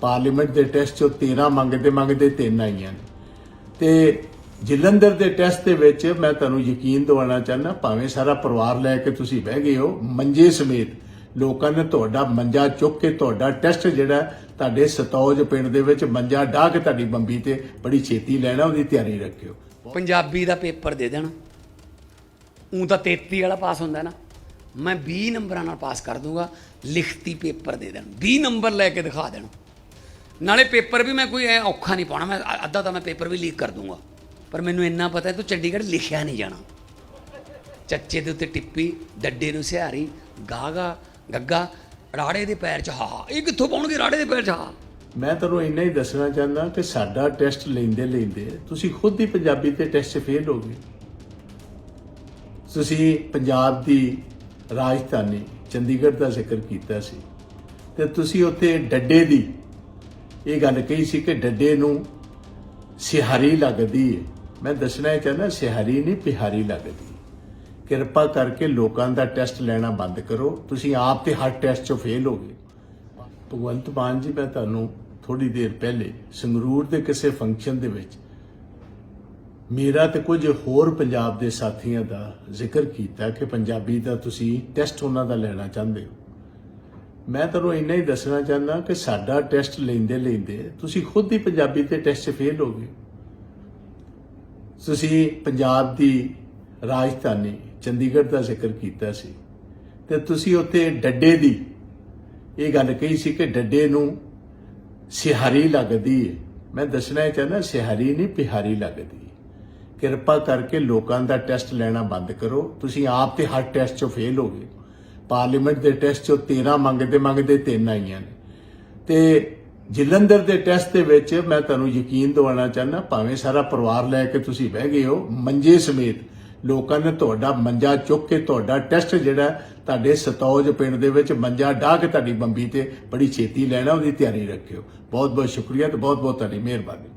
Parliament ਦੇ test ਚੋਂ 13 ਮੰਗਦੇ ਮੰਗਦੇ ਤਿੰਨ ਆਈਆਂ ਨੇ। ਤੇ ਜਲੰਧਰ ਦੇ ਟੈਸਟ ਦੇ ਵਿੱਚ ਮੈਂ ਤੁਹਾਨੂੰ ਯਕੀਨ ਦਿਵਾਉਣਾ ਚਾਹੁੰਦਾ, ਭਾਵੇਂ ਸਾਰਾ ਪਰਿਵਾਰ ਲੈ ਕੇ ਤੁਸੀਂ ਬਹਿ ਗਏ ਹੋ, ਮੰਜੇ ਸਮੇਤ ਲੋਕਾਂ ਨੇ ਤੁਹਾਡਾ ਮੰਜਾ ਚੁੱਕ ਕੇ ਤੁਹਾਡਾ ਟੈਸਟ ਜਿਹੜਾ ਤੁਹਾਡੇ ਸਤੌਜ ਪਿੰਡ ਦੇ ਵਿੱਚ ਮੰਜਾ ਡਾਹ ਕੇ ਤੁਹਾਡੀ ਬੰਬੀ ਤੇ ਬੜੀ ਛੇਤੀ ਲੈਣਾ, ਉਹਦੀ ਤਿਆਰੀ ਰੱਖਿਓ। ਪੰਜਾਬੀ ਦਾ ਪੇਪਰ ਦੇ ਦੇਣਾ। ਉਂ ਤਾਂ 33 ਵਾਲਾ ਪਾਸ ਹੁੰਦਾ ਨਾ। ਮੈਂ 20 ਨੰਬਰਾਂ ਨਾਲ ਪਾਸ ਕਰ ਦੂੰਗਾ, ਲਿਖਤੀ ਪੇਪਰ ਦੇ ਦੇਣ। 20 ਨੰਬਰ ਲੈ ਕੇ ਦਿਖਾ ਦੇਣ। ਨਾਲੇ ਪੇਪਰ ਵੀ ਮੈਂ ਕੋਈ ਐ ਔਖਾ ਨਹੀਂ ਪਾਉਣਾ, ਮੈਂ ਅ- ਅੱਧਾ ਤਾਂ ਮੈਂ ਪੇਪਰ ਵੀ ਲੀਕ ਕਰ ਦੂੰਗਾ। ਪਰ ਮੈਨੂੰ ਇੰਨਾ ਪਤਾ ਤੂੰ ਚੰਡੀਗੜ੍ਹ ਲਿਖਿਆ ਨਹੀਂ ਜਾਣਾ। ਚੱਚੇ ਦੇ ਉੱਤੇ ਟਿੱਪੀ, ਡੱਡੇ ਨੂੰ ਸਿਹਾਰੀ, ਗਾਗਾ, ਗੱਗਾ, ਰਾੜੇ ਦੇ ਪੈਰ 'ਚ ਹਾ ਇਹ ਕਿੱਥੋਂ ਪਾਉਣਗੇ ਰਾੜੇ ਦੇ ਪੈਰ 'ਚ ਹਾ ਮੈਂ ਤੁਹਾਨੂੰ ਇੰਨਾ ਹੀ ਦੱਸਣਾ ਚਾਹੁੰਦਾ ਕਿ ਸਾਡਾ ਟੈਸਟ ਲੈਂਦੇ ਲੈਂਦੇ ਤੁਸੀਂ ਖੁਦ ਹੀ ਪੰਜਾਬੀ ਤੇ ਟੈਸਟ 'ਚ ਫੇਲ ਹੋ ਗਏ। ਤੁਸੀਂ ਪੰਜਾਬ ਦੀ ਰਾਜਧਾਨੀ ਚੰਡੀਗੜ੍ਹ ਦਾ ਜ਼ਿਕਰ ਕੀਤਾ ਸੀ ਤੇ ਤੁਸੀਂ ਉੱਥੇ ਡੱਡੇ ਦੀ ਇਹ ਗੱਲ ਕਹੀ ਸੀ ਕਿ ਡੱਡੇ ਨੂੰ ਸਿਹਾਰੀ ਲੱਗਦੀ ਹੈ ਮੈਂ ਦੱਸਣਾ ਇਹ ਚਾਹੁੰਦਾ, ਸਿਹਾਰੀ ਨਹੀਂ, ਪਿਹਾਰੀ ਲੱਗਦੀ। ਕਿਰਪਾ ਕਰਕੇ ਲੋਕਾਂ ਦਾ ਟੈਸਟ ਲੈਣਾ ਬੰਦ ਕਰੋ। ਤੁਸੀਂ ਆਪ ਤੇ ਹਰ ਟੈਸਟ 'ਚੋਂ ਫੇਲ ਹੋ ਗਏ। ਭਗਵੰਤ ਮਾਨ ਜੀ, ਮੈਂ ਤੁਹਾਨੂੰ ਥੋੜੀ ਦੇਰ ਪਹਿਲੇ ਸੰਗਰੂਰ ਦੇ ਕਿਸੇ ਫੰਕਸ਼ਨ ਦੇ ਵਿੱਚ ਮੇਰਾ ਤੇ ਕੁਝ ਹੋਰ ਪੰਜਾਬ ਦੇ ਸਾਥੀਆਂ ਦਾ ਜ਼ਿਕਰ ਕੀਤਾ ਕਿ ਪੰਜਾਬੀ ਦਾ ਤੁਸੀਂ ਟੈਸਟ ਉਹਨਾਂ ਦਾ ਲੈਣਾ ਚਾਹੁੰਦੇ ਹੋ। ਮੈਂ ਤੁਹਾਨੂੰ ਇੰਨਾ ਹੀ ਦੱਸਣਾ ਚਾਹੁੰਦਾ ਕਿ ਸਾਡਾ ਟੈਸਟ ਲੈਂਦੇ ਲੈਂਦੇ ਤੁਸੀਂ ਖੁਦ ਹੀ ਪੰਜਾਬੀ ਤੇ ਟੈਸਟ 'ਚ ਫੇਲ ਹੋ ਗਏ। ਤੁਸੀਂ ਪੰਜਾਬ ਦੀ ਰਾਜਧਾਨੀ ਚੰਡੀਗੜ੍ਹ ਦਾ ਜ਼ਿਕਰ ਕੀਤਾ ਸੀ ਤੇ ਤੁਸੀਂ ਉੱਥੇ ਡੱਡੇ ਦੀ ਇਹ ਗੱਲ ਕਹੀ ਸੀ ਕਿ ਡੱਡੇ ਨੂੰ ਸਿਹਾਰੀ ਲੱਗਦੀ ਹੈ ਮੈਂ ਦੱਸਣਾ ਇਹ ਚਾਹੁੰਦਾ, ਸਿਹਾਰੀ ਨਹੀਂ, ਪਿਹਾਰੀ ਲੱਗਦੀ ਕਿਰਪਾ ਕਰਕੇ ਲੋਕਾਂ ਦਾ ਟੈਸਟ ਲੈਣਾ ਬੰਦ ਕਰੋ। ਤੁਸੀਂ ਆਪ ਤੇ ਹਰ ਟੈਸਟ 'ਚੋਂ ਫੇਲ ਹੋ ਗਏ। ਪਾਰਲੀਮੈਂਟ ਦੇ ਟੈਸਟ 'ਚੋਂ 13 ਮੰਗਦੇ ਮੰਗਦੇ ਤਿੰਨ ਆਈਆਂ ਨੇ। ਤੇ ਜਲੰਧਰ ਦੇ ਟੈਸਟ ਦੇ ਵਿੱਚ ਮੈਂ ਤੁਹਾਨੂੰ ਯਕੀਨ ਦਿਵਾਉਣਾ ਚਾਹੁੰਦਾ, ਭਾਵੇਂ ਸਾਰਾ ਪਰਿਵਾਰ ਲੈ ਕੇ ਤੁਸੀਂ ਬਹਿ ਗਏ ਹੋ, ਮੰਜੇ ਸਮੇਤ ਲੋਕਾਂ ਨੇ ਤੁਹਾਡਾ ਮੰਜਾ ਚੁੱਕ ਕੇ ਤੁਹਾਡਾ ਟੈਸਟ ਜਿਹੜਾ ਤੁਹਾਡੇ ਸਤੌਜ ਪਿੰਡ ਦੇ ਵਿੱਚ ਮੰਜਾ ਢਾਹ ਕੇ ਤੁਹਾਡੀ ਬੰਬੀ ਤੇ ਬੜੀ ਛੇਤੀ ਲੈਣਾ, ਉਹਦੀ ਤਿਆਰੀ ਰੱਖਿਓ। ਬਹੁਤ ਬਹੁਤ ਸ਼ੁਕਰੀਆ ਤੇ ਬਹੁਤ ਬਹੁਤ ਤੁਹਾਡੀ ਮਿਹਰਬਾਨੀ।